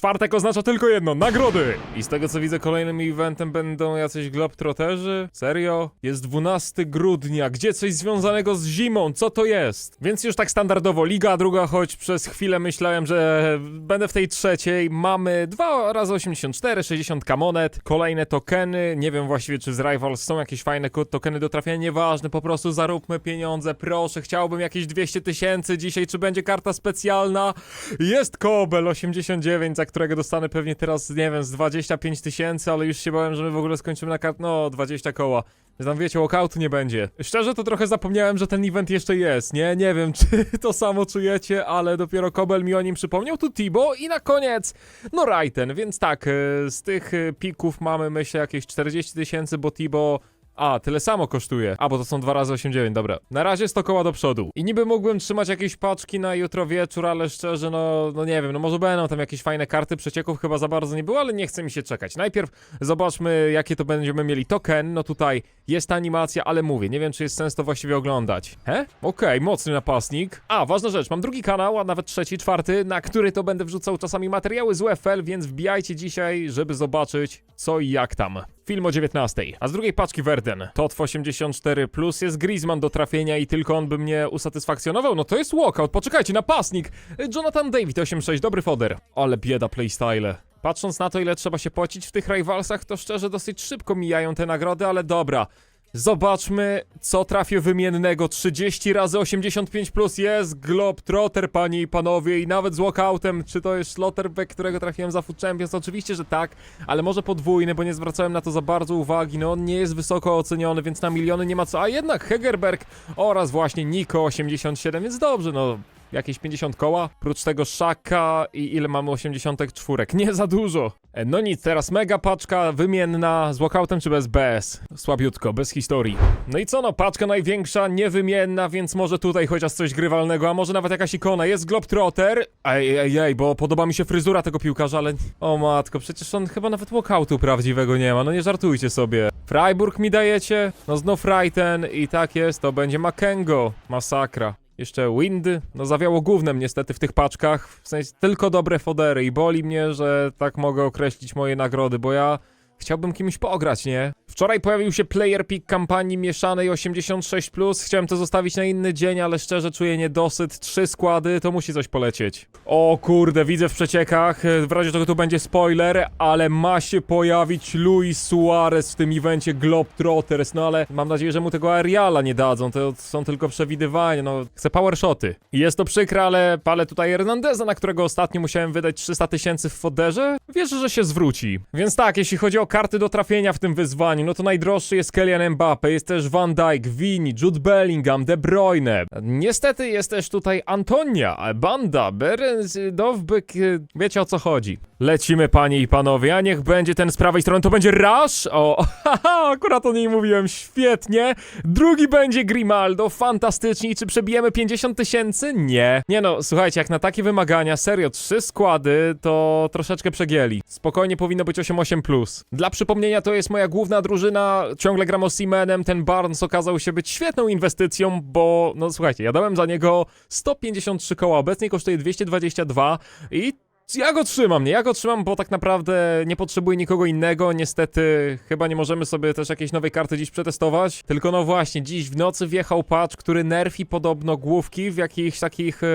Czwartek oznacza tylko jedno, nagrody! I z tego co widzę, kolejnym eventem będą jacyś globtroterzy? Serio? Jest 12 grudnia, gdzie coś związanego z zimą, co to jest? Więc już tak standardowo, liga druga, choć przez chwilę myślałem, że będę w tej trzeciej. Mamy 2 razy 84, 60 monet, kolejne tokeny, nie wiem właściwie czy z Rivals są jakieś fajne tokeny do trafienia, nieważne, po prostu zaróbmy pieniądze, proszę, chciałbym jakieś 200 tysięcy dzisiaj, czy będzie karta specjalna? Jest Kobel 89, za którego dostanę pewnie teraz, nie wiem, z 25 tysięcy, ale już się bałem, że my w ogóle skończymy na kart, no 20 koła. Że Tam wiecie, walkoutu nie będzie. Szczerze to trochę zapomniałem, że ten event jeszcze jest, nie? Nie wiem, czy to samo czujecie, ale dopiero Kobel mi o nim przypomniał. Tu Tibo i na koniec, no Raiten, więc tak, e, z tych e, pików mamy myślę jakieś 40 tysięcy, bo Tibo a, tyle samo kosztuje. A, bo to są 2 razy 8,9, dobra. Na razie 100 koła do przodu. I niby mógłbym trzymać jakieś paczki na jutro wieczór, ale szczerze, no, no nie wiem, no może będą tam jakieś fajne karty, przecieków chyba za bardzo nie było, ale nie chce mi się czekać. Najpierw zobaczmy, jakie to będziemy mieli token. No tutaj jest animacja, ale mówię, nie wiem, czy jest sens to właściwie oglądać. He? Okej, mocny napastnik. A, ważna rzecz, mam drugi kanał, a nawet trzeci, czwarty, na który to będę wrzucał czasami materiały z UFL, więc wbijajcie dzisiaj, żeby zobaczyć co i jak tam. Film o 19. A z drugiej paczki Verden. Totf 84 plus jest Griezmann do trafienia i tylko on by mnie usatysfakcjonował. No to jest walkout. Poczekajcie, napastnik. Jonathan David 86, dobry foder. Ale bieda playstyle. Patrząc na to, ile trzeba się płacić w tych rivalsach, to szczerze dosyć szybko mijają te nagrody, ale dobra. Zobaczmy, co trafię wymiennego. 30 razy 85 plus jest Globetrotter, panie i panowie, i nawet z walkoutem. Czy to jest Slotterbeck, którego trafiłem za Food Champions? Oczywiście, że tak, ale może podwójny, bo nie zwracałem na to za bardzo uwagi. No, on nie jest wysoko oceniony, więc na miliony nie ma co. A jednak Hegerberg oraz właśnie Niko 87, więc dobrze, no. Jakieś 50 koła, prócz tego Szaka i ile mamy 84? Nie za dużo. E, No nic, teraz mega paczka wymienna z walkoutem czy bez BS? Słabiutko, bez historii. No i co no, paczka największa, niewymienna, więc może tutaj chociaż coś grywalnego, a może nawet jakaś ikona. Jest Globetrotter. Ej, ej, ej, bo podoba mi się fryzura tego piłkarza, ale... O matko, przecież on chyba nawet walkoutu prawdziwego nie ma, no nie żartujcie sobie. Freiburg mi dajecie? No znów Reiten i tak jest, to będzie Makengo. Masakra. Jeszcze Wind, no zawiało gównem niestety w tych paczkach, w sensie tylko dobre fodery. I boli mnie, że tak mogę określić moje nagrody, bo ja chciałbym kimś pograć, nie? Wczoraj pojawił się player pick kampanii mieszanej 86+, chciałem to zostawić na inny dzień, ale szczerze czuję niedosyt, trzy składy, to musi coś polecieć. O kurde, widzę w przeciekach, w razie czego tu będzie spoiler, ale ma się pojawić Luis Suarez w tym evencie Globetrotters, no ale mam nadzieję, że mu tego Ariala nie dadzą, to są tylko przewidywania, no chcę power shoty. I Jest to przykre, ale palę tutaj Hernandeza, na którego ostatnio musiałem wydać 300 tysięcy w foderze, wierzę, że się zwróci. Więc tak, jeśli chodzi o karty do trafienia w tym wyzwaniu, no to najdroższy jest Kylian Mbappe, jest też Van Dijk, Vini, Jude Bellingham, De Bruyne. Niestety jest też tutaj Antonia, Banda, Berens, Dowbyk, wiecie o co chodzi. Lecimy panie i panowie, a niech będzie ten z prawej strony, to będzie Rush! O, haha, akurat o niej mówiłem, świetnie. Drugi będzie Grimaldo, fantastycznie. I czy przebijemy 50 tysięcy? Nie. Nie no, słuchajcie, jak na takie wymagania, serio, trzy składy, to troszeczkę przegięli. Spokojnie powinno być 8-8+. plus. Dla przypomnienia, to jest moja główna drużyna, ciągle gram o Seamanem, ten Barnes okazał się być świetną inwestycją, bo, no słuchajcie, ja dałem za niego 153 koła, obecnie kosztuje 222 i ja go trzymam, nie? Ja go trzymam, bo tak naprawdę nie potrzebuję nikogo innego. Niestety, chyba nie możemy sobie też jakiejś nowej karty dziś przetestować. Tylko no właśnie, dziś w nocy wjechał patch, który nerfi podobno główki w jakichś takich e,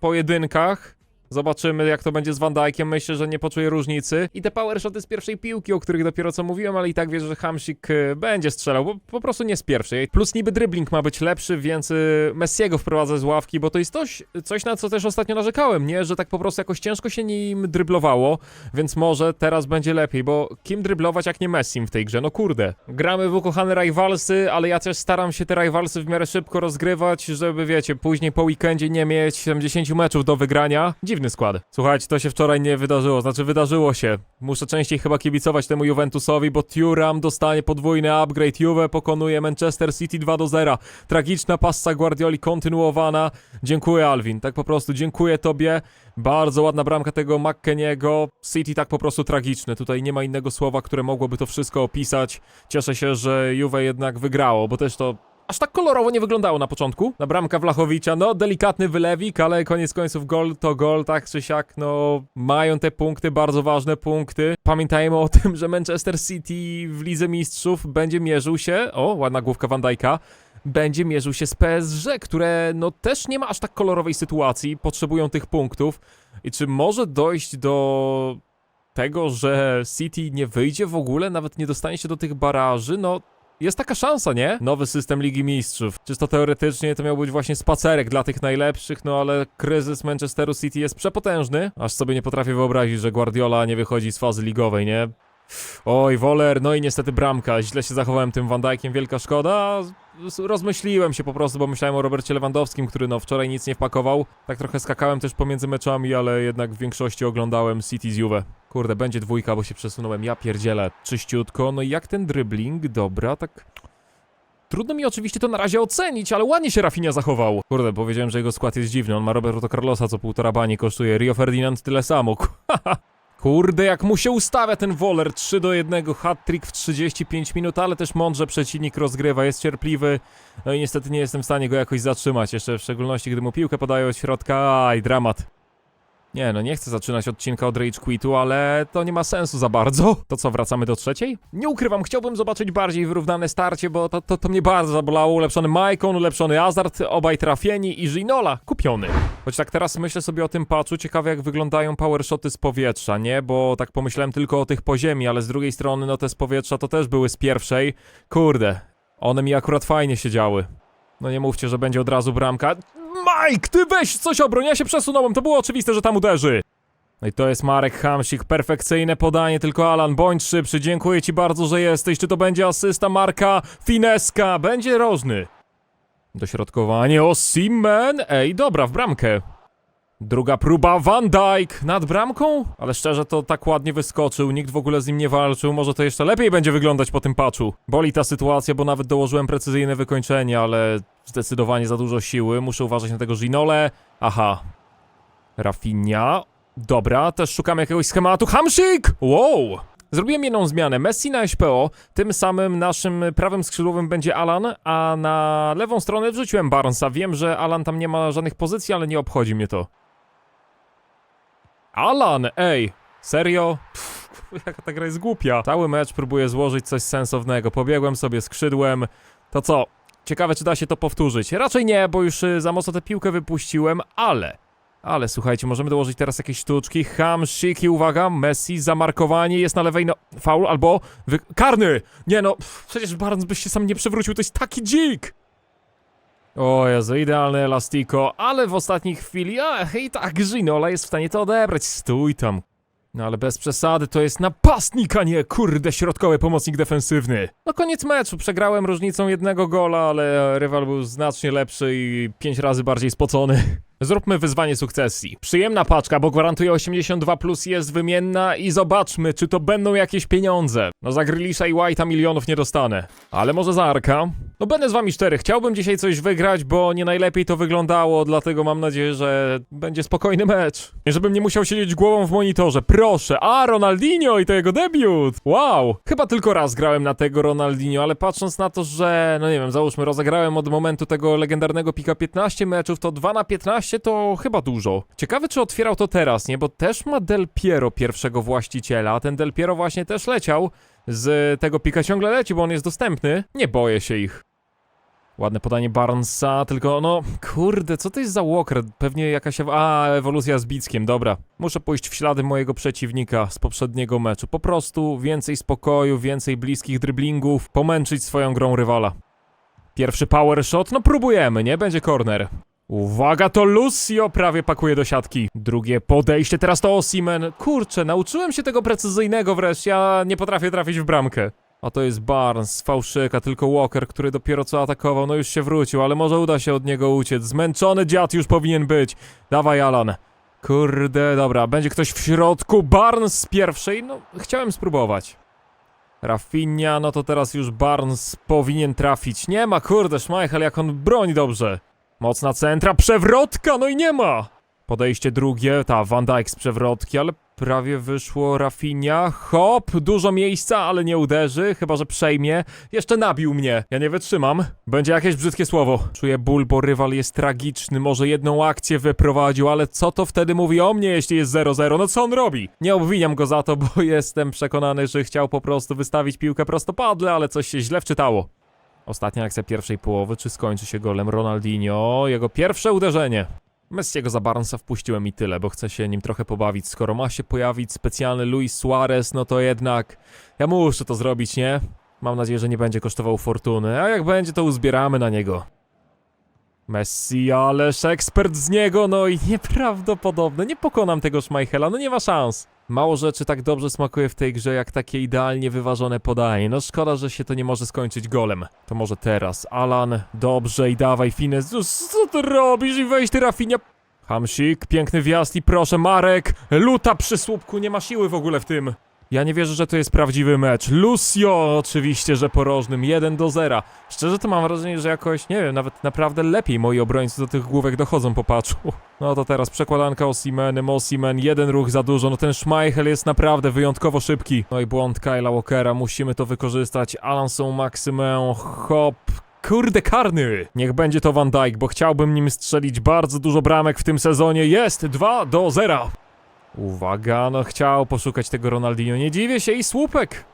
pojedynkach. Zobaczymy, jak to będzie z Van Dijkiem. Myślę, że nie poczuję różnicy. I te power shoty z pierwszej piłki, o których dopiero co mówiłem, ale i tak wierzę, że Hamsik e, będzie strzelał, bo po prostu nie z pierwszej. Plus niby dribbling ma być lepszy, więc e, Messiego wprowadzę z ławki, bo to jest coś, coś, na co też ostatnio narzekałem, nie? Że tak po prostu jakoś ciężko się nim dryblowało, więc może teraz będzie lepiej, bo kim dryblować jak nie Messim w tej grze? No kurde. Gramy w ukochane rivalsy, ale ja też staram się te rivalsy w miarę szybko rozgrywać, żeby wiecie, później po weekendzie nie mieć 70 meczów do wygrania. Dziwny skład. Słuchajcie, to się wczoraj nie wydarzyło, znaczy wydarzyło się. Muszę częściej chyba kibicować temu Juventusowi, bo Thuram dostanie podwójny upgrade. Juve pokonuje Manchester City 2 do 0. Tragiczna passa Guardioli kontynuowana. Dziękuję Alvin, tak po prostu dziękuję tobie. Bardzo ładna bramka tego McKeniego. City tak po prostu tragiczne. Tutaj nie ma innego słowa, które mogłoby to wszystko opisać. Cieszę się, że Juve jednak wygrało, bo też to aż tak kolorowo nie wyglądało na początku. Na bramka Wlachowicza, no delikatny wylewik, ale koniec końców gol to gol, tak czy siak, no mają te punkty, bardzo ważne punkty. Pamiętajmy o tym, że Manchester City w Lidze Mistrzów będzie mierzył się, o, ładna główka Van Dijk'a, będzie mierzył się z PSG, które no też nie ma aż tak kolorowej sytuacji, potrzebują tych punktów. I czy może dojść do tego, że City nie wyjdzie w ogóle, nawet nie dostanie się do tych baraży? No, jest taka szansa, nie? Nowy system Ligi Mistrzów. Czysto teoretycznie to miał być właśnie spacerek dla tych najlepszych, no ale kryzys Manchesteru City jest przepotężny. Aż sobie nie potrafię wyobrazić, że Guardiola nie wychodzi z fazy ligowej, nie? Oj, Woler, no i niestety bramka. Źle się zachowałem tym Van Dijkiem, wielka szkoda. Rozmyśliłem się po prostu, bo myślałem o Robercie Lewandowskim, który no wczoraj nic nie wpakował. Tak trochę skakałem też pomiędzy meczami, ale jednak w większości oglądałem City z Juve. Kurde, będzie dwójka, bo się przesunąłem. Ja pierdzielę. Czyściutko. No i jak ten dribbling? Dobra, tak... Trudno mi oczywiście to na razie ocenić, ale ładnie się Rafinha zachował. Kurde, powiedziałem, że jego skład jest dziwny. On ma Roberto Carlosa, co półtora bani kosztuje. Rio Ferdinand tyle samo. Kurde, jak mu się ustawia ten Woler 3 do 1, hat-trick w 35 minut, ale też mądrze przeciwnik rozgrywa, jest cierpliwy. No i niestety nie jestem w stanie go jakoś zatrzymać, jeszcze w szczególności gdy mu piłkę podają od środka. Aj, dramat. Nie, no nie chcę zaczynać odcinka od Rage Quitu, ale to nie ma sensu za bardzo. To co, wracamy do trzeciej? Nie ukrywam, chciałbym zobaczyć bardziej wyrównane starcie, bo to, to, to mnie bardzo zabolało. Ulepszony Maicon, ulepszony Hazard, obaj trafieni i Ginola kupiony. Choć tak teraz myślę sobie o tym patchu, ciekawe jak wyglądają powershoty z powietrza, nie? Bo tak pomyślałem tylko o tych po ziemi, ale z drugiej strony no te z powietrza to też były z pierwszej. Kurde, one mi akurat fajnie się działy. No nie mówcie, że będzie od razu bramka. Mike, ty weź coś obroń, ja się przesunąłem, to było oczywiste, że tam uderzy. No i to jest Marek Hamsik, perfekcyjne podanie, tylko Alan, bądź szybszy, dziękuję ci bardzo, że jesteś. Czy to będzie asysta Marka, fineska, będzie rożny. Dośrodkowanie, o Simmen, ej, dobra, w bramkę. Druga próba, Van Dijk nad bramką? Ale szczerze to tak ładnie wyskoczył, nikt w ogóle z nim nie walczył, może to jeszcze lepiej będzie wyglądać po tym patchu. Boli ta sytuacja, bo nawet dołożyłem precyzyjne wykończenie, ale zdecydowanie za dużo siły, muszę uważać na tego Ginole. Aha. Rafinha. Dobra, też szukamy jakiegoś schematu. Hamsik! Wow! Zrobiłem jedną zmianę. Messi na SPO, tym samym naszym prawym skrzydłowym będzie Alan, a na lewą stronę wrzuciłem Barnesa. Wiem, że Alan tam nie ma żadnych pozycji, ale nie obchodzi mnie to. Alan, ej! Serio? Pff, jaka ta gra jest głupia. Cały mecz próbuję złożyć coś sensownego. Pobiegłem sobie skrzydłem. To co? Ciekawe, czy da się to powtórzyć. Raczej nie, bo już y, za mocno tę piłkę wypuściłem, ale... Ale słuchajcie, możemy dołożyć teraz jakieś sztuczki. Hamsiki, uwaga, Messi, zamarkowanie, jest na lewej, no, faul albo... Wy... Karny! Nie no, pff, przecież Barnes byś się sam nie przewrócił, to jest taki dzik! O Jezu, idealny elastiko, ale w ostatniej chwili, ach, i tak Ginola jest w stanie to odebrać. Stój tam. No ale bez przesady, to jest napastnik, a nie kurde środkowy pomocnik defensywny. No koniec meczu, przegrałem różnicą jednego gola, ale rywal był znacznie lepszy i pięć razy bardziej spocony. Zróbmy wyzwanie sukcesji. Przyjemna paczka, bo gwarantuje 82 plus jest wymienna i zobaczmy, czy to będą jakieś pieniądze. No za Grealisha i White'a milionów nie dostanę. Ale może za Arka? No będę z wami szczery, chciałbym dzisiaj coś wygrać, bo nie najlepiej to wyglądało, dlatego mam nadzieję, że będzie spokojny mecz. Nie żebym nie musiał siedzieć głową w monitorze, proszę. A, Ronaldinho i to jego debiut! Wow! Chyba tylko raz grałem na tego Ronaldinho, ale patrząc na to, że, no nie wiem, załóżmy, rozegrałem od momentu tego legendarnego pika 15 meczów, to 2 na 15 to chyba dużo. Ciekawe, czy otwierał to teraz, nie? Bo też ma Del Piero pierwszego właściciela, a ten Del Piero właśnie też leciał z tego pika ciągle leci, bo on jest dostępny. Nie boję się ich. Ładne podanie Barnesa, tylko no, kurde, co to jest za Walker? Pewnie jakaś, a, ewolucja z Bickiem, dobra. Muszę pójść w ślady mojego przeciwnika z poprzedniego meczu. Po prostu więcej spokoju, więcej bliskich driblingów, pomęczyć swoją grą rywala. Pierwszy power shot, no próbujemy, nie? Będzie corner. Uwaga, to Lucio prawie pakuje do siatki. Drugie podejście, teraz to Osimen. Kurczę, nauczyłem się tego precyzyjnego wreszcie, ja nie potrafię trafić w bramkę. A to jest Barnes, fałszyka, tylko Walker, który dopiero co atakował, no już się wrócił, ale może uda się od niego uciec. Zmęczony dziad już powinien być. Dawaj, Alan. Kurde, dobra, będzie ktoś w środku. Barnes z pierwszej, no chciałem spróbować. Rafinha, no to teraz już Barnes powinien trafić. Nie ma, kurde, Schmeichel, jak on broni dobrze. Mocna centra, przewrotka, no i nie ma! Podejście drugie, ta Van Dijk z przewrotki, ale Prawie wyszło Rafinha. Hop, dużo miejsca, ale nie uderzy, chyba że przejmie. Jeszcze nabił mnie. Ja nie wytrzymam. Będzie jakieś brzydkie słowo. Czuję ból, bo rywal jest tragiczny. Może jedną akcję wyprowadził, ale co to wtedy mówi o mnie, jeśli jest 0-0? No co on robi? Nie obwiniam go za to, bo jestem przekonany, że chciał po prostu wystawić piłkę prostopadle, ale coś się źle wczytało. Ostatnia akcja pierwszej połowy, czy skończy się golem Ronaldinho? Jego pierwsze uderzenie. Messiego za Barnesa wpuściłem i tyle, bo chcę się nim trochę pobawić. Skoro ma się pojawić specjalny Luis Suarez, no to jednak ja muszę to zrobić, nie? Mam nadzieję, że nie będzie kosztował fortuny, a jak będzie, to uzbieramy na niego. Messi, ależ ekspert z niego, no i nieprawdopodobne. Nie pokonam tego Schmeichela, no nie ma szans. Mało rzeczy tak dobrze smakuje w tej grze, jak takie idealnie wyważone podanie. No szkoda, że się to nie może skończyć golem. To może teraz. Alan, dobrze i dawaj Fines. No, Co ty robisz? I weź Rafinia. Hamsik, piękny wjazd i proszę Marek. Luta przy słupku, nie ma siły w ogóle w tym. Ja nie wierzę, że to jest prawdziwy mecz. Lucio, oczywiście, że porożnym, 1 do 0. Szczerze to mam wrażenie, że jakoś, nie wiem, nawet naprawdę lepiej moi obrońcy do tych główek dochodzą po patchu. No to teraz przekładanka Osimenem, Osimen, jeden ruch za dużo, no ten Schmeichel jest naprawdę wyjątkowo szybki. No i błąd Kyla Walkera, musimy to wykorzystać. Alanson Maksymę, hop, Kurde karny! Niech będzie to Van Dijk, bo chciałbym nim strzelić bardzo dużo bramek w tym sezonie. Jest 2 do 0. Uwaga, no chciał poszukać tego Ronaldinho. Nie dziwię się i słupek.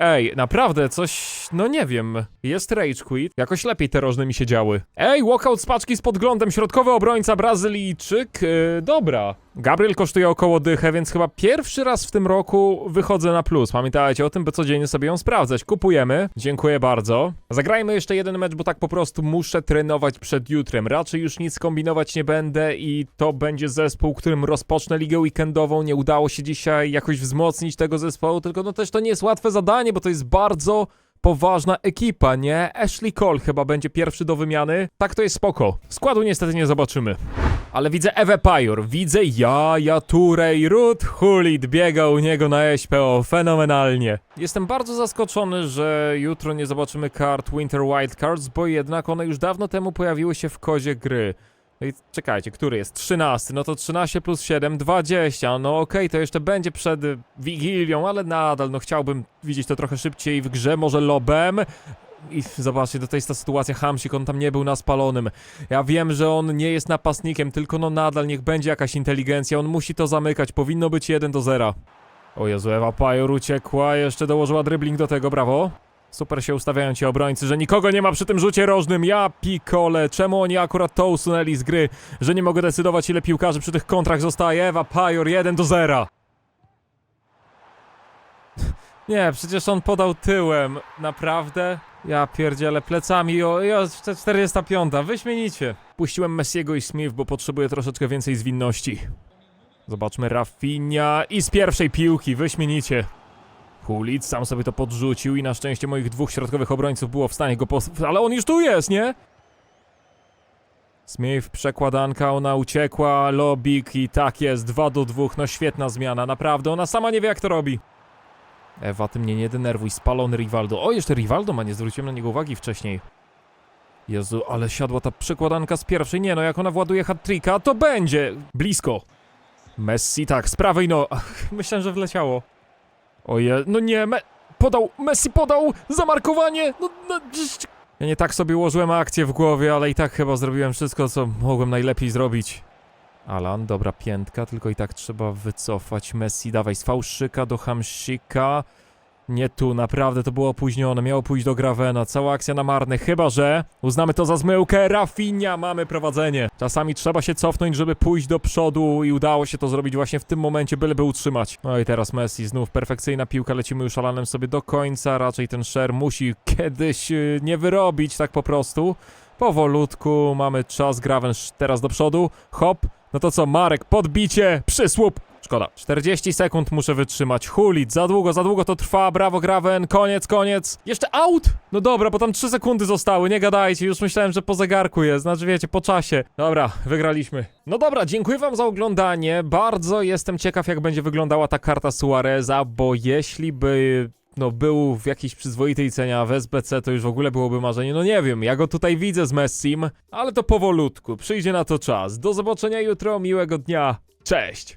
Ej, naprawdę, coś, no nie wiem. Jest rage quit. Jakoś lepiej te rożne mi się działy. Ej, walkout z paczki z podglądem, środkowy obrońca Brazylijczyk. Yy, dobra. Gabriel kosztuje około dychę, więc chyba pierwszy raz w tym roku wychodzę na plus. Pamiętajcie o tym, by codziennie sobie ją sprawdzać. Kupujemy. Dziękuję bardzo. Zagrajmy jeszcze jeden mecz, bo tak po prostu muszę trenować przed jutrem. Raczej już nic kombinować nie będę i to będzie zespół, którym rozpocznę ligę weekendową. Nie udało się dzisiaj jakoś wzmocnić tego zespołu, tylko no też to nie jest łatwe zadanie, bo to jest bardzo poważna ekipa, nie? Ashley Cole chyba będzie pierwszy do wymiany. Tak to jest spoko. Składu niestety nie zobaczymy. Ale widzę Ewę Pajor, widzę Jaja Turej, Ruth Hulit biega u niego na SPO, fenomenalnie. Jestem bardzo zaskoczony, że jutro nie zobaczymy kart Winter Wildcards, bo jednak one już dawno temu pojawiły się w kozie gry. No i czekajcie, który jest? 13, no to 13 plus 7, 20, no okej, to jeszcze będzie przed Wigilią, ale nadal, no chciałbym widzieć to trochę szybciej w grze, może lobem. I zobaczcie, to jest ta sytuacja Hamsik, on tam nie był na spalonym. Ja wiem, że on nie jest napastnikiem, tylko no nadal niech będzie jakaś inteligencja, on musi to zamykać, powinno być 1 do 0. O Jezu, Ewa Pajor uciekła, jeszcze dołożyła dribbling do tego, brawo. Super się ustawiają ci obrońcy, że nikogo nie ma przy tym rzucie rożnym. Ja pikole, czemu oni akurat to usunęli z gry, że nie mogę decydować ile piłkarzy przy tych kontrach zostaje. Ewa Pajor 1 do 0. Nie, przecież on podał tyłem. Naprawdę? Ja pierdzielę plecami. O, ja 45. Wyśmienicie. Puściłem Messiego i Smith, bo potrzebuję troszeczkę więcej zwinności. Zobaczmy Rafinha i z pierwszej piłki. Wyśmienicie. Hulic sam sobie to podrzucił i na szczęście moich dwóch środkowych obrońców było w stanie go pos... Ale on już tu jest, nie? Smith, przekładanka, ona uciekła, Lobik i tak jest, 2 do 2, no świetna zmiana, naprawdę, ona sama nie wie jak to robi. Ewa, ty mnie nie denerwuj, spalony Rivaldo. O, jeszcze Rivaldo ma, nie zwróciłem na niego uwagi wcześniej. Jezu, ale siadła ta przekładanka z pierwszej, nie no, jak ona właduje hat-tricka, to będzie blisko. Messi, tak, z prawej no, myślałem, że wleciało. Oje, no nie, me podał, Messi podał, zamarkowanie, no, no, Ja nie tak sobie ułożyłem akcję w głowie, ale i tak chyba zrobiłem wszystko, co mogłem najlepiej zrobić. Alan, dobra piętka, tylko i tak trzeba wycofać. Messi, dawaj z fałszyka do Hamsika. Nie tu, naprawdę to było opóźnione, miało pójść do Gravena, cała akcja na marne, chyba że uznamy to za zmyłkę, Rafinha, mamy prowadzenie. Czasami trzeba się cofnąć, żeby pójść do przodu i udało się to zrobić właśnie w tym momencie, byleby utrzymać. No i teraz Messi, znów perfekcyjna piłka, lecimy już Alanem sobie do końca, raczej ten Sher musi kiedyś yy, nie wyrobić tak po prostu. Powolutku, mamy czas, Graven teraz do przodu, hop, no to co, Marek, podbicie, przysłup, Szkoda. 40 sekund muszę wytrzymać. Hulit, za długo, za długo to trwa. Brawo, Graven. Koniec, koniec. Jeszcze out! No dobra, bo tam 3 sekundy zostały. Nie gadajcie, już myślałem, że po zegarku jest. Znaczy, wiecie, po czasie. Dobra, wygraliśmy. No dobra, dziękuję wam za oglądanie. Bardzo jestem ciekaw, jak będzie wyglądała ta karta Suareza, bo jeśli by no był w jakiejś przyzwoitej cenie, a w SBC to już w ogóle byłoby marzenie. No nie wiem, ja go tutaj widzę z Messim, ale to powolutku. Przyjdzie na to czas. Do zobaczenia jutro, miłego dnia. Cześć!